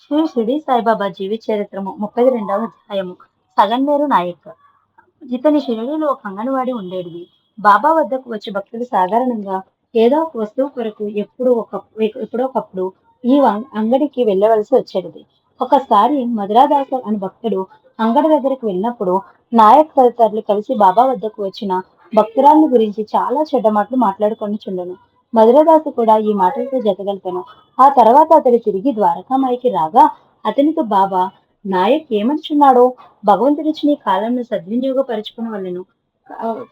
శ్రీ షిరిడి సాయిబాబా జీవిత చరిత్రము ముప్పై రెండవ అధ్యాయము సగన్నేరు నాయక్. ఇతని షిరిడిలో ఒక అంగన్వాడి ఉండేది బాబా వద్దకు వచ్చే భక్తులు సాధారణంగా ఏదో ఒక వస్తువు కొరకు ఎప్పుడు ఒక ఎప్పుడో ఒకప్పుడు ఈ అంగడికి వెళ్ళవలసి వచ్చేది ఒకసారి మధురాదాస అని భక్తుడు అంగడి దగ్గరికి వెళ్ళినప్పుడు నాయక్ తదితరులు కలిసి బాబా వద్దకు వచ్చిన భక్తురాలను గురించి చాలా చెడ్డ మాటలు మాట్లాడుకొని చుండను. మధురదాసు కూడా ఈ మాటలతో జతగలిపాను. ఆ తర్వాత అతడు తిరిగి ద్వారకామాయికి రాగా అతనితో బాబా నాయక్ ఏమనుచున్నాడో? భగవంతుడిచ్చి నీ కాలంను సద్వినియోగపరచుకుని వాళ్ళను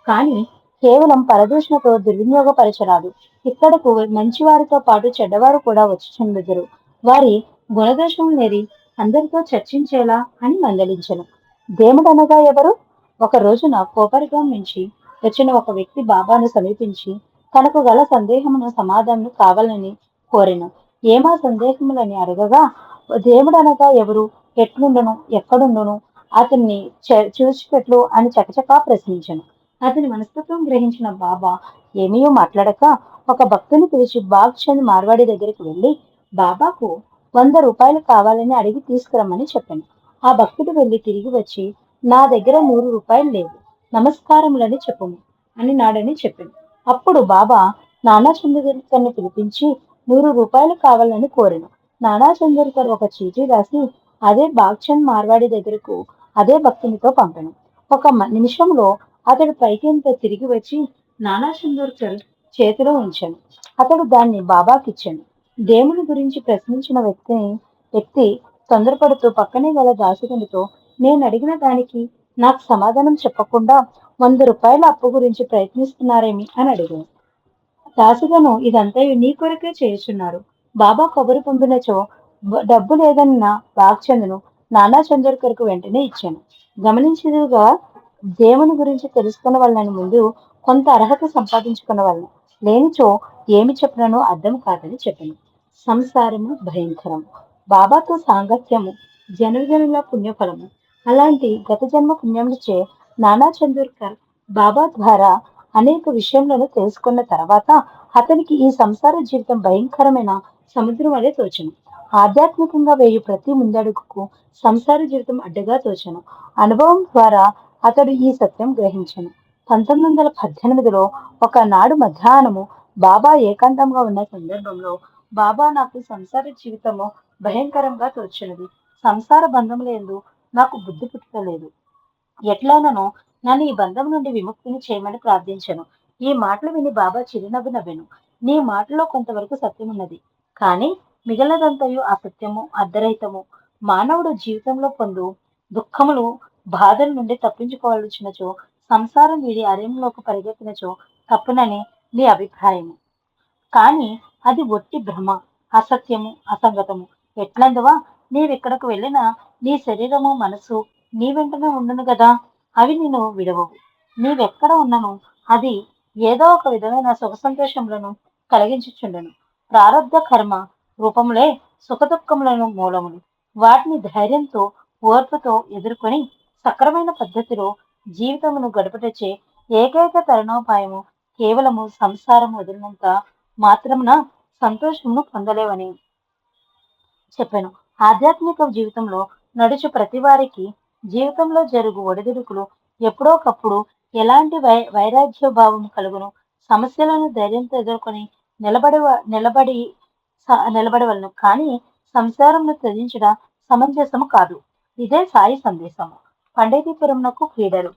కానీ కేవలం పరదూషణతో దుర్వినియోగపరచరాదు. ఇక్కడకు మంచివారితో పాటు చెడ్డవారు కూడా వచ్చి చెందుదురు. వారి గుణదోషం నేరి అందరితో చర్చించేలా అని మందలించను. దేవుడనగా ఎవరు? ఒక రోజున కోపరిగం నుంచి వచ్చిన ఒక వ్యక్తి బాబాను సమీపించి తనకు గల సందేహమును సమాధానం కావాలని కోరెను. ఏమా సందేహములని అడగగా దేవుడనగా ఎవరు? ఎట్లుండను? ఎక్కడుండును? అతన్ని చ- చూచిపెట్లు అని చకచకా ప్రశ్నించను. అతని మనస్తత్వం గ్రహించిన బాబా ఏమీ మాట్లాడక ఒక భక్తుని పిలిచి బాగ్చంద్ మార్వాడి దగ్గరికి వెళ్ళి బాబాకు వంద రూపాయలు కావాలని అడిగి తీసుకురమ్మని చెప్పాను. ఆ భక్తుడు వెళ్ళి తిరిగి వచ్చి నా దగ్గర నూరు రూపాయలు లేవు. నమస్కారములని చెప్పము అని నాడని చెప్పాను. అప్పుడు బాబా నానా చంద్రకర్ని పిలిపించి నూరు రూపాయలు కావాలని కోరాను. నానా చంద్రకర్ ఒక చీటీ రాసి అదే బాగ్చంద్ మార్వాడి దగ్గరకు అదే భక్తునితో పంపాను. ఒక నిమిషంలో అతడు పైకింత తిరిగి వచ్చి నానా చంద్రకర్ చేతిలో ఉంచాను. అతడు దాన్ని బాబాకిచ్చాను దేవుని గురించి ప్రశ్నించిన వ్యక్తిని వ్యక్తి తొందరపడుతూ పక్కనే గల దాసుకునితో నేను అడిగిన దానికి నాకు సమాధానం చెప్పకుండా వంద రూపాయల అప్పు గురించి ప్రయత్నిస్తున్నారేమి అని అడిగాను. దాసుగను ఇదంతా నీ కొరకే చేయుచున్నారు బాబా కబురు పంపినచో డబ్బు లేదన్న వాక్చందును నానా చంద్రకర్కు వెంటనే ఇచ్చాను. గమనించదుగా దేవుని గురించి తెలుసుకున్న వాళ్ళని ముందు కొంత అర్హత సంపాదించుకున్న వాళ్ళని. లేనిచో ఏమి చెప్పిననో అర్థం కాదని చెప్పాను. సంసారము భయంకరం. బాబాతో సాంగత్యము జనజనుల పుణ్యఫలము. అలాంటి గత జన్మ పుణ్యములచే నానా చందూర్కర్ బాబా ద్వారా అనేక విషయములను తెలుసుకున్న తర్వాత అతనికి ఈ సంసార జీవితం భయంకరమైన సముద్రం వలె తోచను. ఆధ్యాత్మికంగా వేయు ప్రతి ముందడుగుకు సంసార జీవితం అడ్డగా తోచను. అనుభవం ద్వారా అతడు ఈ సత్యం గ్రహించను. పంతొమ్మిది వందల పద్దెనిమిదిలో ఒకనాడు మధ్యాహ్నము బాబా ఏకాంతంగా ఉన్న సందర్భంలో బాబా నాకు సంసార జీవితము భయంకరంగా తోచినది. సంసార బంధములందు నాకు బుద్ధి పుట్టలేదు. ఎట్లైనను నన్ను ఈ బంధం నుండి విముక్తిని చేయమని ప్రార్థించను. ఈ మాటలు విని బాబా చిరునవ్వు నవ్వెను. నీ మాటలో కొంతవరకు సత్యం ఉన్నది కానీ మిగలదంతయు అసత్యము అర్ధరహితము. మానవుడు జీవితంలో పొందు దుఃఖములు బాధల నుండి తప్పించుకోవాల్సినచో సంసారం వీడి అరణ్యంలోకి పరిగెత్తినచో తప్పునని నీ అభిప్రాయము. కానీ అది ఒట్టి భ్రమ అసత్యము అసంగతము. ఎట్లందువా నీవిక్కడకు వెళ్ళిన నీ శరీరము మనసు నీ వెంటనే ఉండును కదా అవి నేను విడవవు నీవెక్కడ ఉన్నను అది ఏదో ఒక విధమైన సుఖ సంతోషములను కలిగించుచుండెను. ప్రారంధ కర్మ రూపములే సుఖదుఖములను మూలములు. వాటిని ధైర్యంతో ఓర్పుతో ఎదుర్కొని సక్రమైన పద్ధతిలో జీవితమును గడపటచే ఏకైక తరుణోపాయము కేవలము సంసారం వదిలినంత మాత్రమున సంతోషమును పొందలేవని చెప్పాను. ఆధ్యాత్మిక జీవితంలో నడుచు ప్రతి వారికి జీవితంలో జరుగు ఒడిదుడుకులు ఎప్పుడోకప్పుడు ఎలాంటి వై వైరాగ్య భావం కలుగును? సమస్యలను ధైర్యంతో ఎదుర్కొని నిలబడి నిలబడి స- నిలబడవలను కానీ సంసారంను త్యజించడం సమంజసము కాదు. ఇదే సాయి సందేశము. పండరీపురంనకు క్రీడలు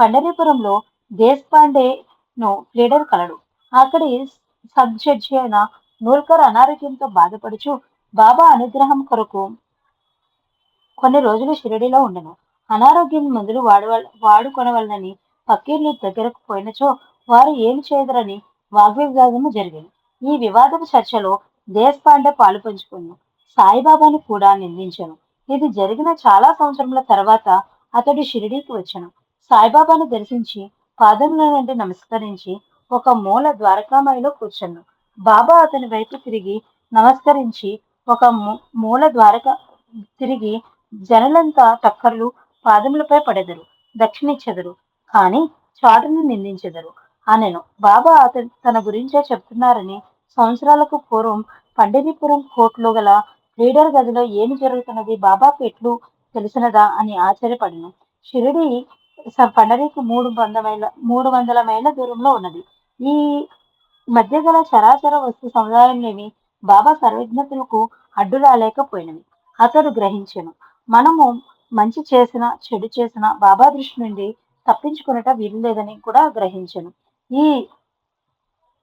పండరీపురంలో దేశపాండేను క్రీడలు కలడు. అక్కడి సబ్ జడ్జి అయిన నూల్కర్ అనారోగ్యంతో బాధపడుచు బాబా అనుగ్రహం కొరకు కొన్ని రోజులు షిరడిలో ఉండను. అనారోగ్యం మందులు వాడవల్ వాడుకొనవలనని ఫకీర్లు దగ్గరకు పోయినచో వారు ఏమి చేయదరని వాగ్వివాదము జరిగింది ఈ వివాదపు చర్చలో దేశపాండే పాలు పంచుకున్నాను సాయిబాబాను కూడా నిందించాను. ఇది జరిగిన చాలా సంవత్సరముల తర్వాత అతడు షిరిడీకి వచ్చాను. సాయిబాబాను దర్శించి పాదముల నుండి నమస్కరించి ఒక మూల ద్వారకామాయిలో కూర్చున్నాను బాబా అతని వైపు తిరిగి నమస్కరించి ఒక మూల ద్వారక తిరిగి జనలంతా టక్కర్లు పాదములపై పడెదరు దక్షిణిచ్చెదరు కానీ చాటును నిందించెదరు. అనెను బాబా అతను తన గురించే చెప్తున్నారని సంవత్సరాలకు పూర్వం పండిరిపురం కోర్టులో గల లీడర్ గదిలో ఏమి జరుగుతున్నది బాబాకు ఎట్లు తెలిసినదా అని ఆశ్చర్యపడను. షిరిడి పండరికి మూడు వంద మైళ్ళ మూడు వందల మైళ్ళ దూరంలో ఉన్నది. ఈ మధ్య గల చరాచర వస్తు సముదాయంలోని బాబా సర్వజ్ఞతలకు అడ్డు రాలేకపోయినవి అతడు గ్రహించెను మనము మంచి చేసిన చెడు చేసిన బాబా దృష్టి నుండి తప్పించుకునట వీలు లేదని కూడా గ్రహించను. ఈ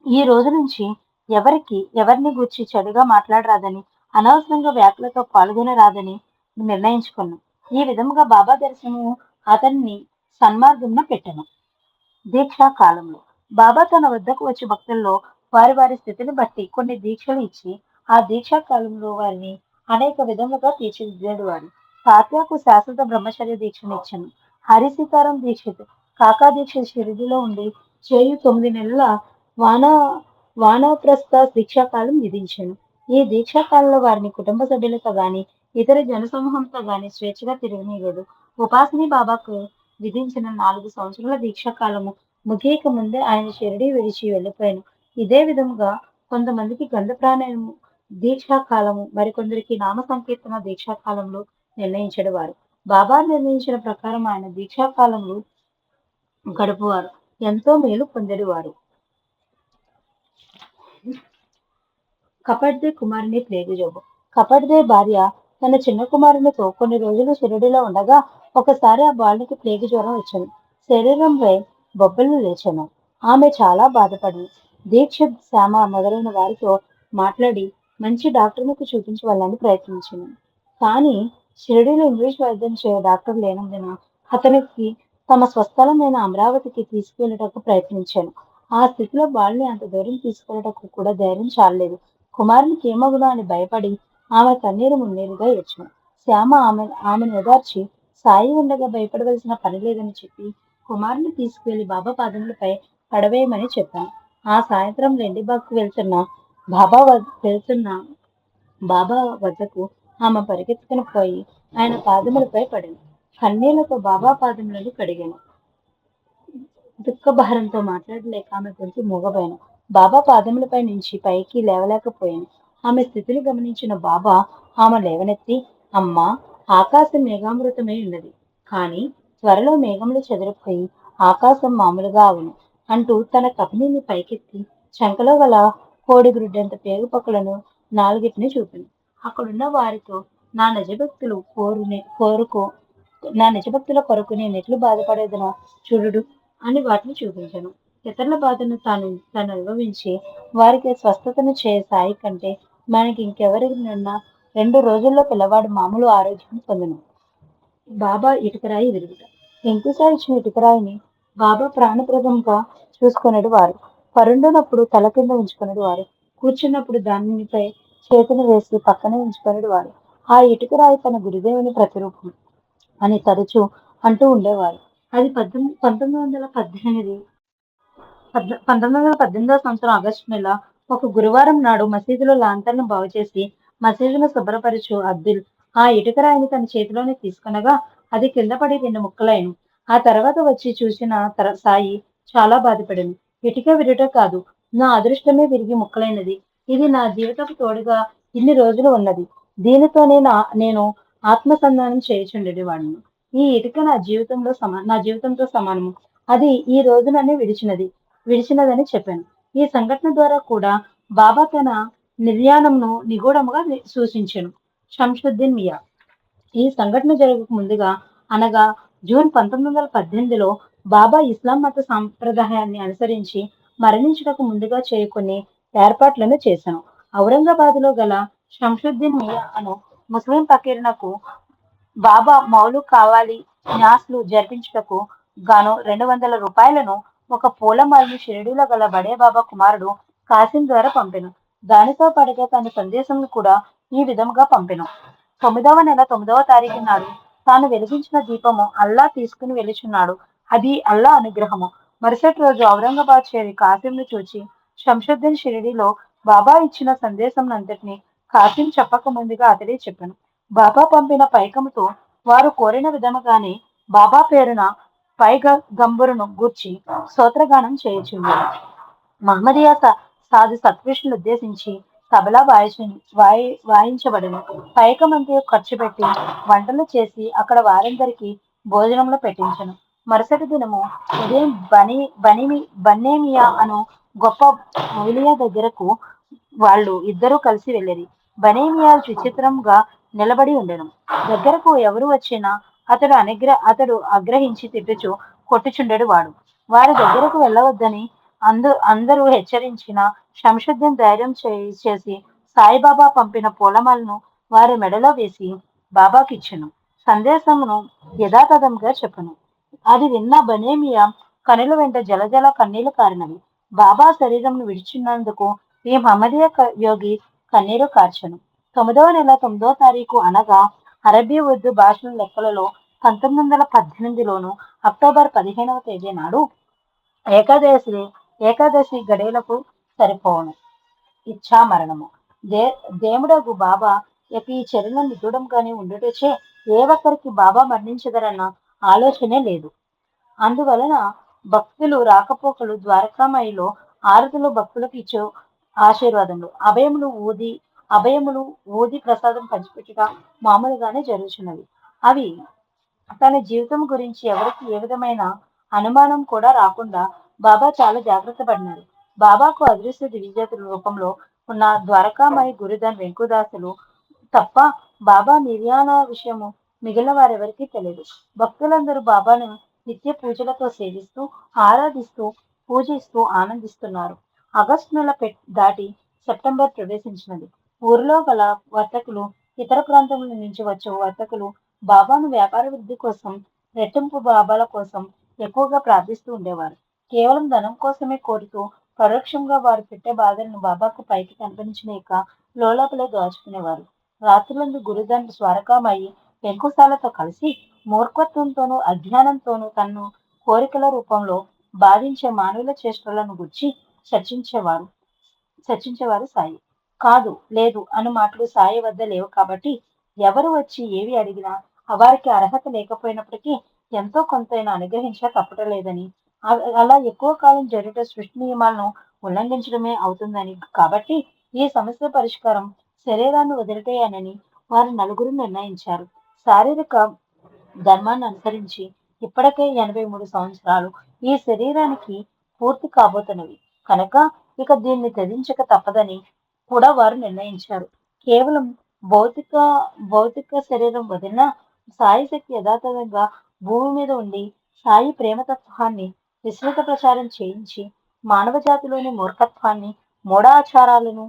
ఈ రోజు నుంచి ఎవరికి ఎవరిని గూర్చి చెడుగా మాట్లాడరాదని అనవసరంగా వ్యాఖ్యలతో పాల్గొనరాదని నిర్ణయించుకున్నాను. ఈ విధముగా బాబా దర్శనము అతన్ని సన్మార్గంలో పెట్టను. దీక్షా కాలంలో బాబా తన వద్దకు వచ్చే భక్తుల్లో వారి వారి స్థితిని బట్టి కొన్ని దీక్షలు ఇచ్చి ఆ దీక్షా కాలంలో వారిని అనేక విధములుగా తీర్చిదిద్దాడు వాడు తాత్యాకు శాశ్వత బ్రహ్మచర్య దీక్షను ఇచ్చాను. హరి సీతారాం దీక్షిత్ కాకా దీక్ష షిరిడిలో ఉండి చేయు తొమ్మిది నెలల వాన వానప్రస్థ దీక్షాకాలం విధించాను. ఈ దీక్షాకాలంలో వారిని కుటుంబ సభ్యులతో గాని ఇతర జనసమూహంతో గాని స్వేచ్ఛగా తిరగనీయలేదు ఉపాసని బాబాకు విధించిన నాలుగు సంవత్సరాల దీక్షాకాలము ముగియక ముందే ఆయన షిరిడి విడిచి వెళ్ళిపోయాను. ఇదే విధముగా కొంతమందికి గంధ ప్రాణాయము దీక్షాకాలము మరికొందరికి నామ సంకీర్తన దీక్షాకాలంలో నిర్ణయించేవారు బాబా నిర్ణయించిన ప్రకారం ఆయన దీక్షాకాలంలో గడుపువారు. ఎంతో మేలు పొందేవారు. కపడ్దే కుమారుని ప్లేగు కపట్దే కపడ్దే భార్య తన చిన్న కుమారునితో కొన్ని రోజులు షిరిడిలో ఉండగా ఒకసారి ఆ బాలునికి ప్లేగు జ్వరం వచ్చింది. శరీరంపై బొబ్బలు లేచాను. ఆమె చాలా బాధపడింది. దీక్ష శ్యామ మొదలైన వారితో మాట్లాడి మంచి డాక్టర్లకు చూపించవాలని ప్రయత్నించింది. కానీ షిరిడిలో ఇంగ్లీష్ వైద్యం చేయ డాక్టర్ లేనందున అతనికి తమ స్వస్థలమైన అమరావతికి తీసుకెళ్ళటకు ప్రయత్నించాను. ఆ స్థితిలో బాలుని అంత దూరం తీసుకెళ్ళటకు కూడా ధైర్యం చాలలేదు. కుమారునికి ఏమగునో అని భయపడి ఆమె కన్నీరు మున్నీరుగా ఏడ్చాను. శ్యామ ఆమె ఆమెను ఓదార్చి సాయి ఉండగా భయపడవలసిన పని లేదని చెప్పి కుమారుని తీసుకువెళ్ళి బాబా పాదములపై పడవేయమని చెప్పాను. ఆ సాయంత్రం లెండిబాగ్కు వెళ్తున్న బాబా వెళ్తున్న బాబా వద్దకు ఆమె పరిగెత్తుకుని పోయి ఆయన పాదములపై పడింది. కన్నీళ్ళతో బాబా పాదములను కడిగాను. దుఃఖభారంతో మాట్లాడలేక ఆమె గొంతు మూగబోయాను బాబా పాదములపై నుంచి పైకి లేవలేకపోయాను. ఆమె స్థితిని గమనించిన బాబా ఆమె లేవనెత్తి అమ్మా ఆకాశం మేఘామృతమై ఉన్నది. కానీ త్వరలో మేఘములు చెదిరిపోయి ఆకాశం మామూలుగా అవును అంటూ తన కపినీని పైకెత్తి చంకలో గల కోడిగ్రుడ్డంత పేగు పక్కలను నాలుగిటిని చూపింది. అక్కడున్న వారితో నా నిజభక్తులు కోరునే కోరుకో నా నిజభక్తుల కొరకు నేను ఎట్లు బాధపడేదనో చూడు అని వాటిని చూపించాను. ఇతరుల బాధను తాను తాను అనుభవించి వారికి స్వస్థతను చేయ సాయి కంటే మనకి ఇంకెవరినన్నా రెండు రోజుల్లో పిల్లవాడు మామూలు ఆరోగ్యం పొందను. బాబా ఇటుకరాయి విరుగుట. ఇంకోసారి ఇచ్చిన ఇటుకరాయిని బాబా ప్రాణప్రదంగా చూసుకునేడు వారు. పరుండునప్పుడు తల కింద ఉంచుకునేడు వారు. కూర్చున్నప్పుడు దానిపై చేతులు వేసి పక్కనే ఉంచుకునేడు వారు ఆ ఇటుకరాయి తన గురుదేవుని ప్రతిరూపం అని తరచూ అంటూ ఉండేవారు అది పద్దెనిమిది పంతొమ్మిది వందల పద్దెనిమిది పంతొమ్మిది వందల పద్దెనిమిదవ సంవత్సరం ఆగస్టు నెల ఒక గురువారం నాడు మసీదులో లాంతర్ను బాగు చేసి మసీదును శుభ్రపరచు అబ్దుల్ ఆ ఇటుకరాయిని తన చేతిలోనే తీసుకునగా అది కింద పడి రెండు ముక్కలైను. ఆ తర్వాత వచ్చి చూసిన తర సాయి చాలా బాధపడింది. ఇటుక విరుట కాదు నా అదృష్టమే విరిగి ముక్కలైనది. ఇది నా జీవితపు తోడుగా ఇన్ని రోజులు ఉన్నది. దీనితోనే నా నేను ఆత్మసంధానం చేయుచుండేవాడిని. ఈ ఇటుక నా జీవితంలో సమా నా జీవితంతో సమానము. అది ఈ రోజుననే విడిచినది విడిచినదని చెప్పాను. ఈ సంఘటన ద్వారా కూడా బాబా తన నిర్యాణంను నిగూఢముగా సూచించాను. షంషుద్దీన్ మియా. ఈ సంఘటన జరగక ముందుగా అనగా జూన్ పంతొమ్మిది వందల పద్దెనిమిదిలో బాబా ఇస్లాం మత సాంప్రదాయాన్ని అనుసరించి మరణించుటకు ముందుగా చేయకొని ఏర్పాట్లను చేశాను ఔరంగాబాద్లో గల షంషుద్దీన్ మియా అను ముస్లిం పకీర్నకు బాబా మౌలు కావాలి న్యాస్లు జరిపించుటకు గాను రెండు వందల రూపాయలను ఒక పూలమాలను షిరిడీలో గల బడే బాబా కుమారుడు కాసిం ద్వారా పంపెను. దానితో పాటుగా తన సందేశం కూడా ఈ విధంగా పంపెను. తొమ్మిదవ నెల తొమ్మిదవ తారీఖు నాడు తాను వెలిగించిన దీపము అల్లా తీసుకుని వెలుచున్నాడు. అది అల్లా అనుగ్రహము. మరుసటి రోజు ఔరంగాబాద్ చేరి కాసింను చూచి శంషుద్దీన్ షిరిడిలో బాబా ఇచ్చిన సందేశం అంతటిని కాసిం చెప్పక ముందుగా అతడే చెప్పాను. బాబా పంపిన పైకముతో వారు కోరిన విధముగానే బాబా పేరున పైగ గంబురును గూర్చి స్తోత్రగానం చేయుచుంది మహమ్మదియా సాధు సత్పురుషులను ఉద్దేశించి తబలా వాయించ వాయి వాయించబడను. పైకమంతి ఖర్చు పెట్టి వంటలు చేసి అక్కడ వారందరికీ భోజనంలో పెట్టించను. మరుసటి దినము ఉదయం బని బనిమి బన్నేమియా అను గొప్ప మౌలియా దగ్గరకు వాళ్ళు ఇద్దరూ కలిసి వెళ్ళిరి. బనేమియా విచిత్రంగా నిలబడి ఉండను. దగ్గరకు ఎవరు వచ్చినా అతడు అనుగ్ర అతడు ఆగ్రహించి తిట్టుచు కొట్టుచుండెడు వాడు. వారి దగ్గరకు వెళ్ళవద్దని అందు అందరూ హెచ్చరించిన శంషుద్దీన్ ధైర్యం చే- చేసి సాయిబాబా పంపిన పూలమాలను వారి మెడలో వేసి బాబాకిచ్చెను. సందేశమును యథాతథంగా చెప్పను. అది విన్న బనేమియా కనుల వెంట జలజల కన్నీళ్ళు కారినవి. బాబా శరీరంను విడిచినందుకు ఈ మహమ్మదీయ యోగి కన్నీరు కార్చను. తొమ్మిదవ నెల తొమ్మిదవ తారీఖు అనగా అరబీ ఉర్దూ భాషల లెక్కలలో పంతొమ్మిది వందల పద్దెనిమిదిలోను అక్టోబర్ పదిహేనవ తేదీ నాడు ఏకాదశి ఏకాదశి గడియలకు సరిపోవను. ఇచ్చా మరణము. దే దేవుడగు బాబా యొక్క ఈ చర్యను నిగూఢంగానే ఉండటచే ఏ ఒక్కరికి బాబా మరణించదరన్న ఆలోచనే లేదు. అందువలన భక్తులు రాకపోకలు ద్వారకామాయిలో ఆరతులు భక్తులకు ఇచ్చే ఆశీర్వాదములు. అభయములు ఊది అభయములు ఊది ప్రసాదం పంచిపెట్టుట మామూలుగానే జరుగుతున్నవి అవి తన జీవితం గురించి ఎవరికి ఏ విధమైన అనుమానం కూడా రాకుండా బాబా చాలా జాగ్రత్త పడినారు. బాబాకు అదృశ్య దివ్యజాతుల రూపంలో ఉన్న ద్వారకామాయి గురుధన్ వెంకుదాసులు తప్ప బాబా నిర్యాణ విషయము మిగిలిన వారెవరికీ తెలియదు. భక్తులందరూ బాబాను నిత్య పూజలతో సేవిస్తూ ఆరాధిస్తూ పూజిస్తూ ఆనందిస్తున్నారు. ఆగస్టు నెల పెట్ దాటి సెప్టెంబర్ ప్రవేశించినది. ఊరిలో గల వర్తకులు ఇతర ప్రాంతముల నుంచి వచ్చే వర్తకులు బాబాను వ్యాపార వృద్ధి కోసం రెట్టింపు బాబాల కోసం ఎక్కువగా ప్రార్థిస్తూ ఉండేవారు. కేవలం ధనం కోసమే కోరుతూ పరోక్షంగా వారు పెట్టే బాధలను బాబాకు పైకి కనిపించలేక లోలోపలే దాచుకునేవారు. రాత్రులందు గురుదండ స్వరకామయ్యి పెంకుసాలతో కలిసి మూర్ఖత్వంతోనూ అజ్ఞానంతోనూ తన్ను కోరికల రూపంలో బాధించే మానవుల చేష్టలను గుర్చి చర్చించేవారు చర్చించేవారు సాయి. కాదు లేదు అను మాటలు సాయి వద్ద లేవు కాబట్టి ఎవరు వచ్చి ఏవి అడిగినా వారికి అర్హత లేకపోయినప్పటికీ ఎంతో కొంతైనా అనుగ్రహించక తప్పటలేదని అలా ఎక్కువ కాలం జరుగుట సృష్టి నియమాలను ఉల్లంఘించడమే అవుతుందని కాబట్టి ఈ సమస్య పరిష్కారం శరీరాన్ని వదిలిటేయనని వారు నలుగురు నిర్ణయించారు. శారీరక ధర్మాన్ని అనుసరించి ఇప్పటికే ఎనభై మూడు సంవత్సరాలు ఈ శరీరానికి పూర్తి కాబోతున్నవి. కనుక ఇక దీన్ని త్యజించక తప్పదని కూడా వారు నిర్ణయించారు. కేవలం భౌతిక భౌతిక శరీరం వదిలిన సాయి శక్తి యథాతథంగా భూమి మీద ఉండి సాయి ప్రేమతత్వాన్ని విస్తృత ప్రచారం చేయించి మానవ జాతిలోని మూర్ఖత్వాన్ని మూఢాచారాలను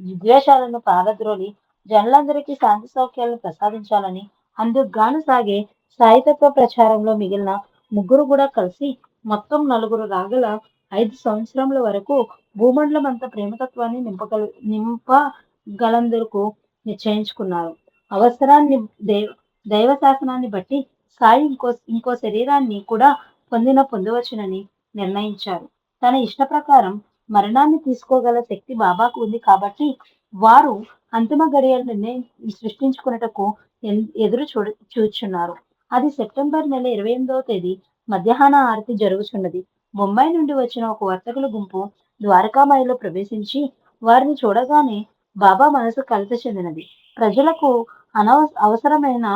విద్వేషాలను పారద్రోలి జనులందరికీ శాంతి సౌఖ్యాలను ప్రసాదించాలని అందుకు గాను సాగే సాయితత్వ ప్రచారంలో మిగిలిన ముగ్గురు కూడా కలిసి మొత్తం నలుగురు రాగల ఐదు సంవత్సరముల వరకు భూమండలం అంత ప్రేమతత్వాన్ని నింపగల నింపగలందరకు నిశ్చయించుకున్నారు. అవసరాన్ని దైవ దైవ శాసనాన్ని బట్టి సాయి ఇంకో ఇంకో శరీరాన్ని కూడా పొందిన పొందవచ్చునని నిర్ణయించారు. తన ఇష్ట ప్రకారం మరణాన్ని తీసుకోగల శక్తి బాబాకు ఉంది కాబట్టి వారు అంతిమ గడియలు నిర్ణయం సృష్టించుకున్నటకు ఎన్- ఎదురు చూడ చూచున్నారు. అది సెప్టెంబర్ నెల ఇరవై ఎనిమిదవ తేదీ మధ్యాహ్న ఆరతి జరుగుచున్నది. బొంబాయి నుండి వచ్చిన ఒక వర్తకుల గుంపు ద్వారకామాయిలో ప్రవేశించి వారిని చూడగానే బాబా మనసు కలత చెందినది. ప్రజలకు అనవ అవసరమైన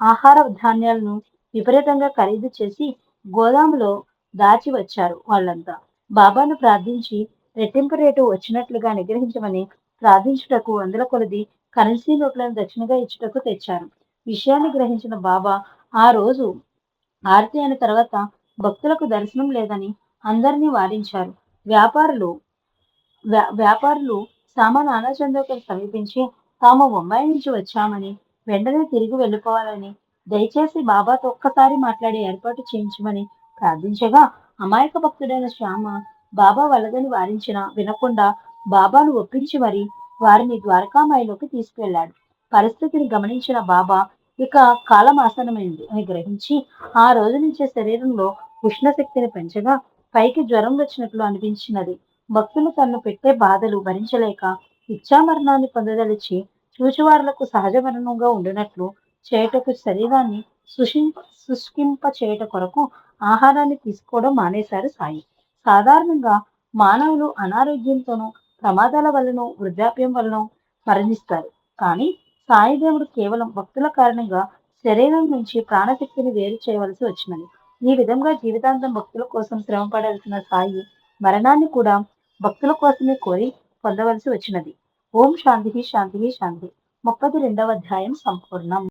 ఆహార ధాన్యాలను విపరీతంగా ఖరీదు చేసి గోదాములో దాచి వచ్చారు వాళ్ళంతా. బాబాను ప్రార్థించి రెట్టింపు రేటు వచ్చినట్లుగా నిగ్రహించమని ప్రార్థించుటకు వందల కొలది కరెన్సీ నోట్లను దక్షిణగా ఇచ్చుటకు తెచ్చారు. విషయాన్ని గ్రహించిన బాబా ఆ రోజు ఆరతి అయిన తర్వాత భక్తులకు దర్శనం లేదని అందరినీ వారించారు వ్యాపారులు వ్యా- వ్యాపారులు సామాన్ నానాచంద్రకు సమీపించి తాము బొంబాయి నుంచి వచ్చామని వెంటనే తిరిగి వెళ్ళిపోవాలని దయచేసి బాబాతో ఒక్కసారి మాట్లాడే ఏర్పాటు చేయించమని ప్రార్థించగా అమాయక భక్తుడైన శ్యామ బాబా వలదని వారించిన వినకుండా బాబాను ఒప్పించి మరి వారిని ద్వారకామాయిలోకి తీసుకువెళ్ళాడు పరిస్థితిని గమనించిన బాబా ఇక కాలం ఆసనమైంది అని గ్రహించి ఆ రోజు నుంచే శరీరంలో ఉష్ణశక్తిని పెంచగా పైకి జ్వరం వచ్చినట్లు అనిపించినది. భక్తులు తన్ను పెట్టే బాధలు భరించలేక ఇచ్చామరణాన్ని పొందదలిచి చూచువారులకు సహజ మరణంగా ఉండినట్లు చేయుటకు శరీరాన్ని సుషి శుష్కింప చేయుట కొరకు ఆహారాన్ని తీసుకోవడం మానేశారు సాయి. సాధారణంగా మానవులు అనారోగ్యంతోనూ ప్రమాదాల వలన వృద్ధాప్యం వలన మరణిస్తారు. కానీ సాయిదేవుడు కేవలం భక్తుల కారణంగా శరీరం నుంచి ప్రాణశక్తిని వేరు చేయవలసి వచ్చినది. ఈ విధంగా జీవితాంతం భక్తుల కోసం శ్రమ పడాల్సిన సాయి మరణాన్ని కూడా భక్తుల కోసమే కోరి పొందవలసి వచ్చినది. ఓం శాంతి శాంతి శాంతి. ముప్పది రెండవ అధ్యాయం సంపూర్ణం.